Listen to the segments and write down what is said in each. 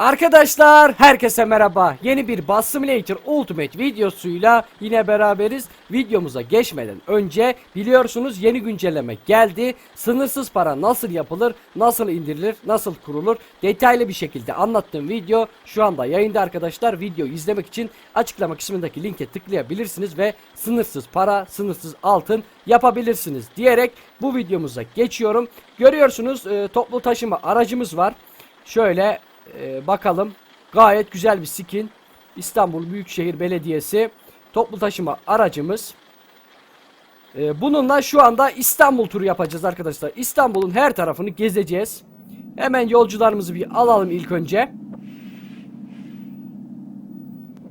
Arkadaşlar herkese merhaba. Yeni bir Bus Simulator Ultimate videosuyla yine beraberiz. Videomuza geçmeden önce biliyorsunuz yeni güncelleme geldi. Sınırsız para nasıl yapılır, nasıl indirilir, nasıl kurulur detaylı bir şekilde anlattığım video şu anda yayında arkadaşlar. Videoyu izlemek için açıklama kısmındaki linke tıklayabilirsiniz ve sınırsız para, sınırsız altın yapabilirsiniz diyerek bu videomuza geçiyorum. Görüyorsunuz e, toplu taşıma aracımız var. Şöyle ee, bakalım. Gayet güzel bir skin. İstanbul Büyükşehir Belediyesi toplu taşıma aracımız. Ee, bununla şu anda İstanbul turu yapacağız arkadaşlar. İstanbul'un her tarafını gezeceğiz. Hemen yolcularımızı bir alalım ilk önce.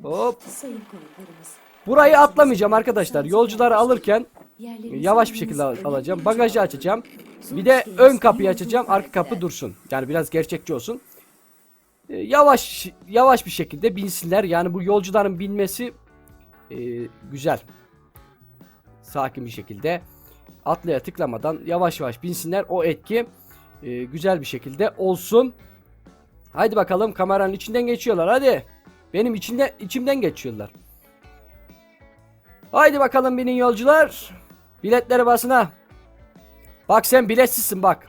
Hop. Burayı atlamayacağım arkadaşlar. Yolcuları alırken yavaş bir şekilde alacağım. Bagajı açacağım. Bir de ön kapıyı açacağım. Arka kapı dursun. Yani biraz gerçekçi olsun. Ee, yavaş yavaş bir şekilde binsinler. Yani bu yolcuların binmesi e, güzel. Sakin bir şekilde atlaya tıklamadan yavaş yavaş binsinler. O etki e, güzel bir şekilde olsun. Haydi bakalım kameranın içinden geçiyorlar. Hadi. Benim içinde içimden geçiyorlar. Haydi bakalım binin yolcular. Biletleri basına. Bak sen biletsizsin bak.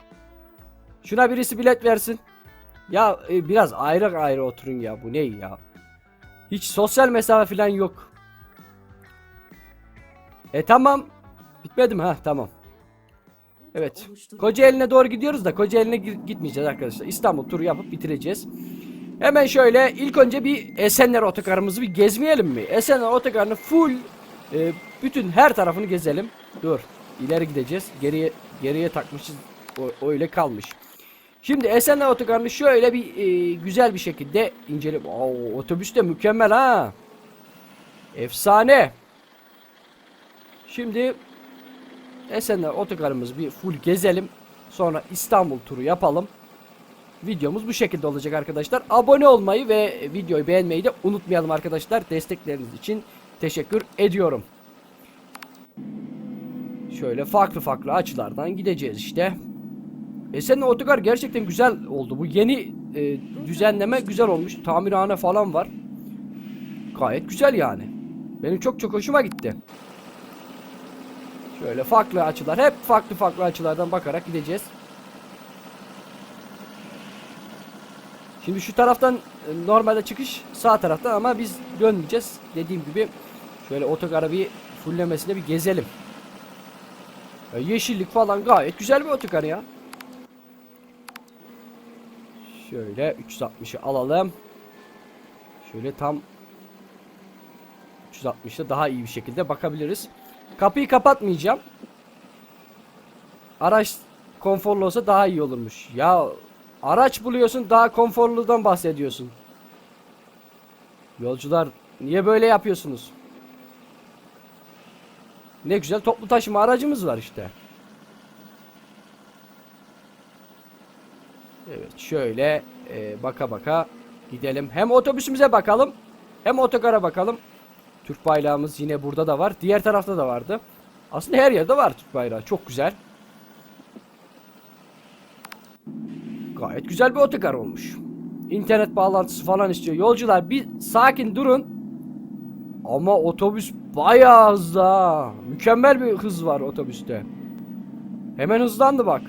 Şuna birisi bilet versin. Ya e, biraz ayrı ayrı oturun ya. Bu ne ya? Hiç sosyal mesafe falan yok. E tamam. Bitmedi mi? Ha tamam. Evet. Kocaeli'ne doğru gidiyoruz da Kocaeli'ne gi- gitmeyeceğiz arkadaşlar. İstanbul turu yapıp bitireceğiz. Hemen şöyle ilk önce bir Esenler otogarımızı bir gezmeyelim mi? Esenler otogarını full e, bütün her tarafını gezelim. Dur. ileri gideceğiz. Geriye geriye takmışız. O, öyle kalmış. Şimdi Esenler otogarını şöyle bir e, güzel bir şekilde inceleyelim. Oo, otobüs de mükemmel ha. Efsane. Şimdi Esenler otogarımızı bir full gezelim. Sonra İstanbul turu yapalım. Videomuz bu şekilde olacak arkadaşlar. Abone olmayı ve videoyu beğenmeyi de unutmayalım arkadaşlar. Destekleriniz için teşekkür ediyorum. Şöyle farklı farklı açılardan gideceğiz işte. Esenler Otogar gerçekten güzel oldu. Bu yeni e, düzenleme güzel olmuş. Tamirhane falan var. Gayet güzel yani. Benim çok çok hoşuma gitti. Şöyle farklı açılar. Hep farklı farklı açılardan bakarak gideceğiz. Şimdi şu taraftan e, normalde çıkış sağ taraftan ama biz dönmeyeceğiz. Dediğim gibi şöyle otogarı bir fullemesine bir gezelim. Ya yeşillik falan gayet güzel bir otogar ya. Şöyle 360'ı alalım. Şöyle tam 360'da daha iyi bir şekilde bakabiliriz. Kapıyı kapatmayacağım. Araç konforlu olsa daha iyi olurmuş. Ya araç buluyorsun daha konforludan bahsediyorsun. Yolcular niye böyle yapıyorsunuz? Ne güzel toplu taşıma aracımız var işte. Evet şöyle e, baka baka gidelim. Hem otobüsümüze bakalım hem otogara bakalım. Türk bayrağımız yine burada da var. Diğer tarafta da vardı. Aslında her yerde var Türk bayrağı. Çok güzel. Gayet güzel bir otogar olmuş. İnternet bağlantısı falan istiyor. Yolcular bir sakin durun. Ama otobüs bayağı hızlı. Mükemmel bir hız var otobüste. Hemen hızlandı bak.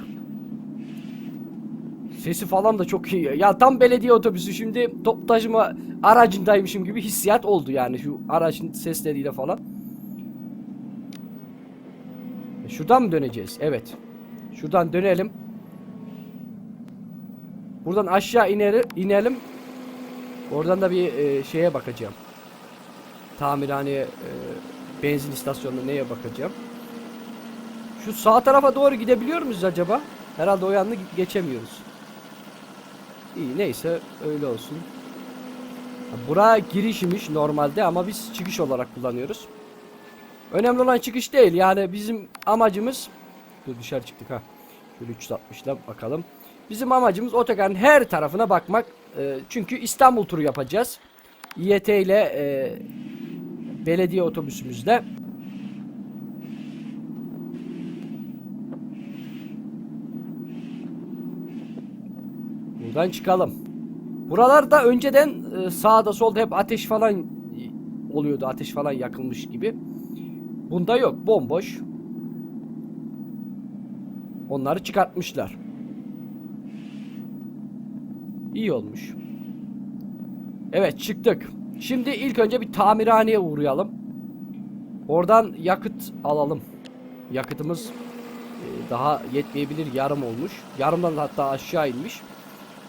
Sesi falan da çok iyi. Ya tam belediye otobüsü şimdi toplu taşıma aracındaymışım gibi hissiyat oldu yani şu aracın sesleriyle falan. E, Şuradan mı döneceğiz? Evet. Şuradan dönelim. Buradan aşağı iner, inelim. Oradan da bir e, şeye bakacağım. Tamirhaneye, e, benzin istasyonuna neye bakacağım. Şu sağ tarafa doğru gidebiliyor muyuz acaba? Herhalde o yanını geçemiyoruz. İyi neyse öyle olsun. Bura girişmiş normalde ama biz çıkış olarak kullanıyoruz. Önemli olan çıkış değil yani bizim amacımız Dur dışarı çıktık ha. Şöyle 360'la bakalım. Bizim amacımız otogarın her tarafına bakmak. Ee, çünkü İstanbul turu yapacağız. İET ile e, belediye otobüsümüzle. Buradan çıkalım. Buralarda önceden e, sağda solda hep ateş falan oluyordu. Ateş falan yakılmış gibi. Bunda yok. Bomboş. Onları çıkartmışlar. İyi olmuş. Evet çıktık. Şimdi ilk önce bir tamirhaneye uğrayalım. Oradan yakıt alalım. Yakıtımız e, daha yetmeyebilir yarım olmuş. Yarımdan da hatta aşağı inmiş.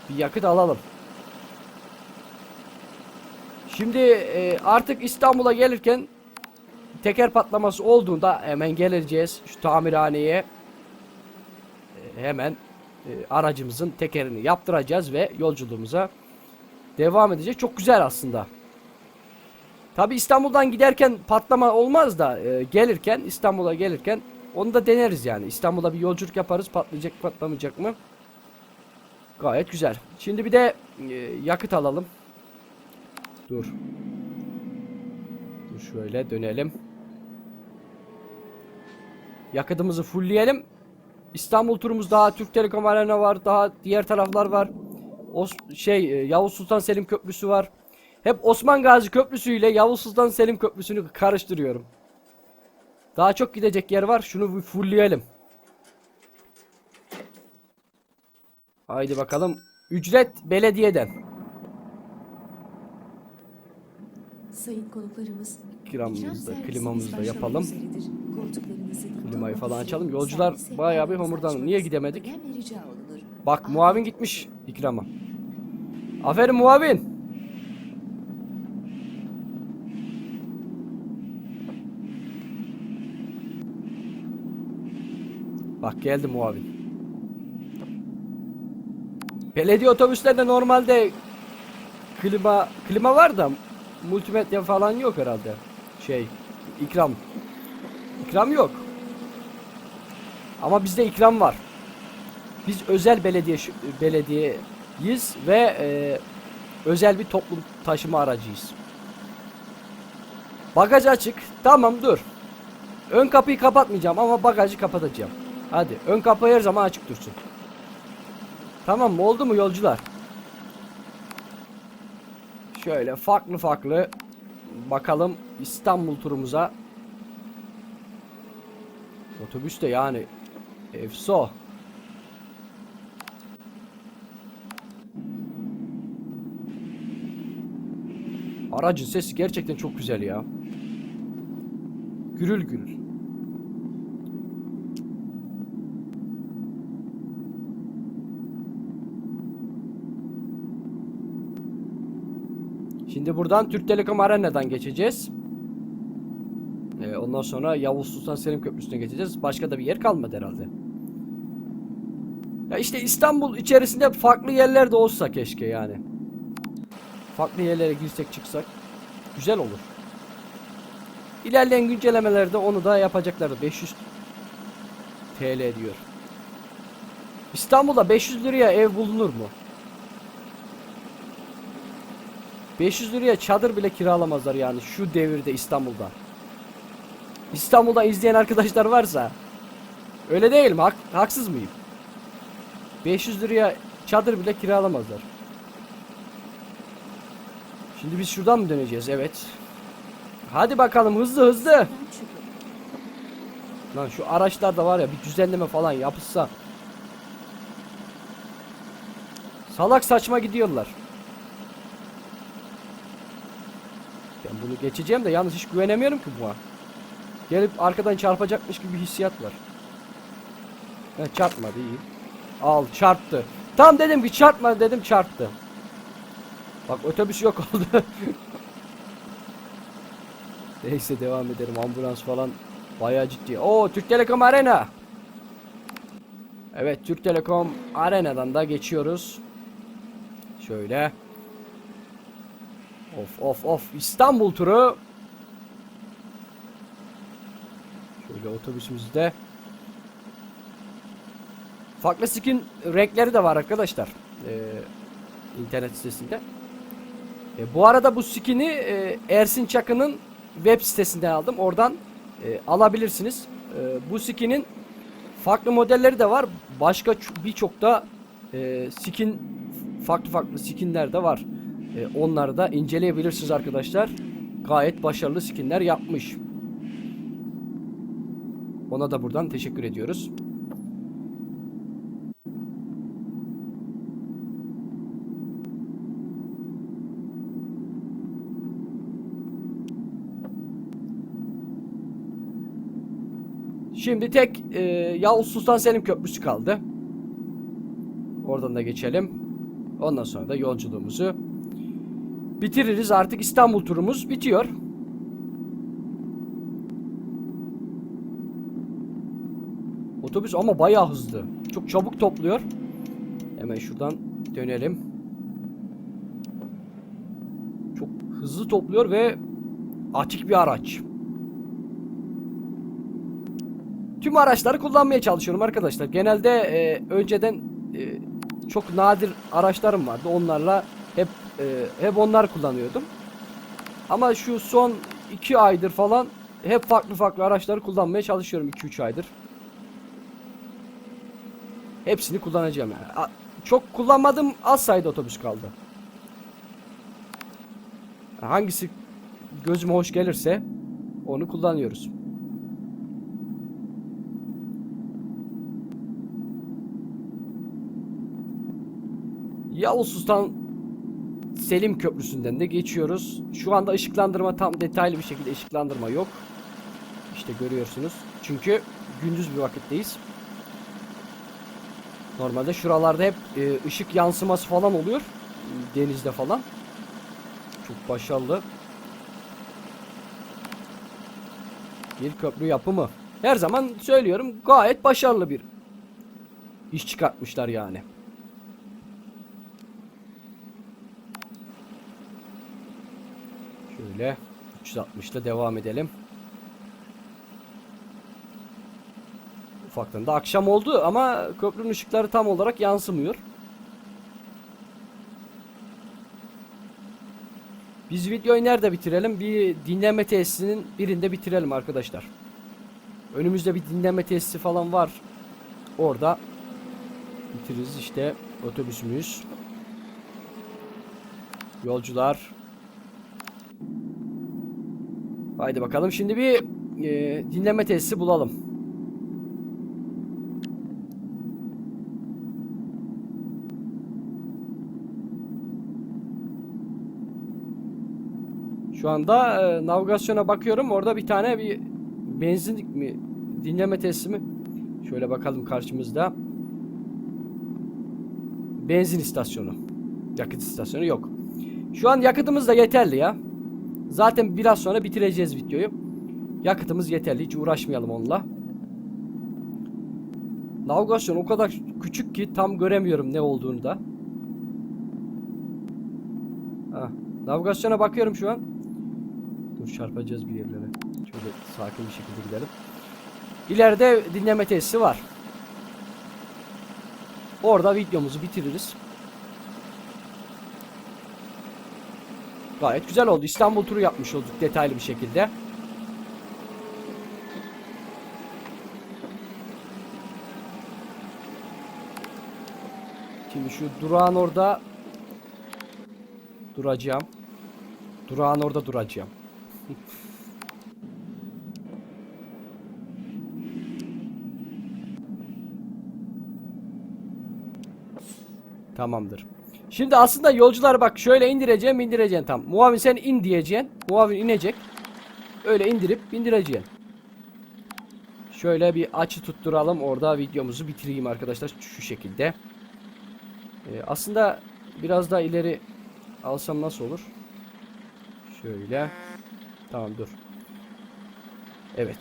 Bir yakıt alalım. Şimdi e, artık İstanbul'a gelirken teker patlaması olduğunda hemen geleceğiz şu tamirhaneye. E, hemen e, aracımızın tekerini yaptıracağız ve yolculuğumuza devam edecek. Çok güzel aslında. Tabi İstanbul'dan giderken patlama olmaz da e, gelirken İstanbul'a gelirken onu da deneriz yani. İstanbul'a bir yolculuk yaparız patlayacak patlamayacak mı? Gayet güzel. Şimdi bir de e, yakıt alalım. Dur. Dur şöyle dönelim. Yakıtımızı fullleyelim. İstanbul turumuz daha Türk Telekom Arena var. Daha diğer taraflar var. O şey e, Yavuz Sultan Selim Köprüsü var. Hep Osman Gazi Köprüsü ile Yavuz Sultan Selim Köprüsü'nü karıştırıyorum. Daha çok gidecek yer var. Şunu fullleyelim. Haydi bakalım. Ücret belediyeden. Sayın konuklarımız, Kiramızı ikram da, klimamızı da yapalım. Klimayı falan açalım. Yolcular bayağı bir açmanızı Niye gidemedik? Bak muavin gitmiş ikrama. Aferin muavin. Bak geldi muavin. Belediye otobüslerinde normalde klima klima var da multimedya falan yok herhalde. Şey ikram. İkram yok. Ama bizde ikram var. Biz özel belediye belediyeyiz ve e, özel bir toplum taşıma aracıyız. Bagaj açık. Tamam dur. Ön kapıyı kapatmayacağım ama bagajı kapatacağım. Hadi ön kapı her zaman açık dursun. Tamam? Oldu mu yolcular? Şöyle farklı farklı bakalım İstanbul turumuza. Otobüs de yani efso. Aracın sesi gerçekten çok güzel ya. Gürül gürül. Şimdi buradan Türk Telekom Arena'dan geçeceğiz. Ee, ondan sonra Yavuz Sultan Selim Köprüsü'ne geçeceğiz. Başka da bir yer kalmadı herhalde. Ya işte İstanbul içerisinde farklı yerler de olsa keşke yani. Farklı yerlere girsek çıksak güzel olur. İlerleyen güncellemelerde onu da yapacaklar. 500 TL diyor. İstanbul'da 500 liraya ev bulunur mu? 500 liraya çadır bile kiralamazlar yani şu devirde İstanbul'da. İstanbul'da izleyen arkadaşlar varsa öyle değil mi? Hak- haksız mıyım? 500 liraya çadır bile kiralamazlar. Şimdi biz şuradan mı döneceğiz? Evet. Hadi bakalım hızlı hızlı. Lan şu araçlarda var ya bir düzenleme falan yapılsa. Salak saçma gidiyorlar. Ben bunu geçeceğim de yalnız hiç güvenemiyorum ki buna. Gelip arkadan çarpacakmış gibi bir hissiyat var. Ha, çarpmadı iyi. Al çarptı. Tam dedim ki çarpma dedim çarptı. Bak otobüs yok oldu. Neyse devam edelim. Ambulans falan bayağı ciddi. Oo Türk Telekom Arena. Evet Türk Telekom Arena'dan da geçiyoruz. Şöyle. Of of of İstanbul turu. Şöyle otobüsümüzde. Farklı skin renkleri de var arkadaşlar. Ee, internet sitesinde. E, bu arada bu skin'i e, Ersin Çakı'nın web sitesinden aldım. Oradan e, alabilirsiniz. E, bu skin'in farklı modelleri de var. Başka birçok da e, skin farklı farklı skinler de var. E, onları da inceleyebilirsiniz arkadaşlar. Gayet başarılı skinler yapmış. Ona da buradan teşekkür ediyoruz. Şimdi tek e, Yavuz Sultan Selim Köprüsü kaldı. Oradan da geçelim. Ondan sonra da yolculuğumuzu bitiririz. Artık İstanbul turumuz bitiyor. Otobüs ama bayağı hızlı. Çok çabuk topluyor. Hemen şuradan dönelim. Çok hızlı topluyor ve atik bir araç. Tüm araçları kullanmaya çalışıyorum arkadaşlar. Genelde e, önceden e, çok nadir araçlarım vardı. Onlarla hep e, hep onlar kullanıyordum. Ama şu son 2 aydır falan hep farklı farklı araçları kullanmaya çalışıyorum 2-3 aydır. Hepsini kullanacağım yani. Çok kullanmadığım az sayıda otobüs kaldı. Hangisi gözüme hoş gelirse onu kullanıyoruz. Yavuz Sultan Selim Köprüsü'nden de geçiyoruz. Şu anda ışıklandırma tam detaylı bir şekilde ışıklandırma yok. İşte görüyorsunuz. Çünkü gündüz bir vakitteyiz. Normalde şuralarda hep e, ışık yansıması falan oluyor. Denizde falan. Çok başarılı. Bir köprü yapımı. Her zaman söylüyorum gayet başarılı bir iş çıkartmışlar yani. Şöyle 360 ile devam edelim. Ufaktan da akşam oldu ama köprünün ışıkları tam olarak yansımıyor. Biz videoyu nerede bitirelim? Bir dinleme tesisinin birinde bitirelim arkadaşlar. Önümüzde bir dinleme tesisi falan var. Orada bitiririz işte otobüsümüz. Yolcular Haydi bakalım şimdi bir e, dinleme tesisi bulalım. Şu anda e, navigasyona bakıyorum. Orada bir tane bir benzinlik mi dinleme tesisi mi? Şöyle bakalım karşımızda. Benzin istasyonu. Yakıt istasyonu yok. Şu an yakıtımız da yeterli ya. Zaten biraz sonra bitireceğiz videoyu. Yakıtımız yeterli. Hiç uğraşmayalım onunla. Navigasyon o kadar küçük ki tam göremiyorum ne olduğunu da. Ha, navigasyona bakıyorum şu an. Dur çarpacağız bir yerlere. Şöyle sakin bir şekilde gidelim. İleride dinleme tesisi var. Orada videomuzu bitiririz. Gayet güzel oldu. İstanbul turu yapmış olduk detaylı bir şekilde. Şimdi şu durağın orada duracağım. Durağın orada duracağım. Tamamdır. Şimdi aslında yolcular bak şöyle indireceğim indireceğim tam. Muavin sen in diyeceksin. Muavin inecek. Öyle indirip bindireceksin. Şöyle bir açı tutturalım. Orada videomuzu bitireyim arkadaşlar. Şu şekilde. Ee, aslında biraz daha ileri alsam nasıl olur? Şöyle. Tamam dur. Evet.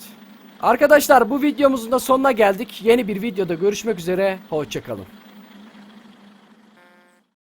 Arkadaşlar bu videomuzun da sonuna geldik. Yeni bir videoda görüşmek üzere. Hoşçakalın.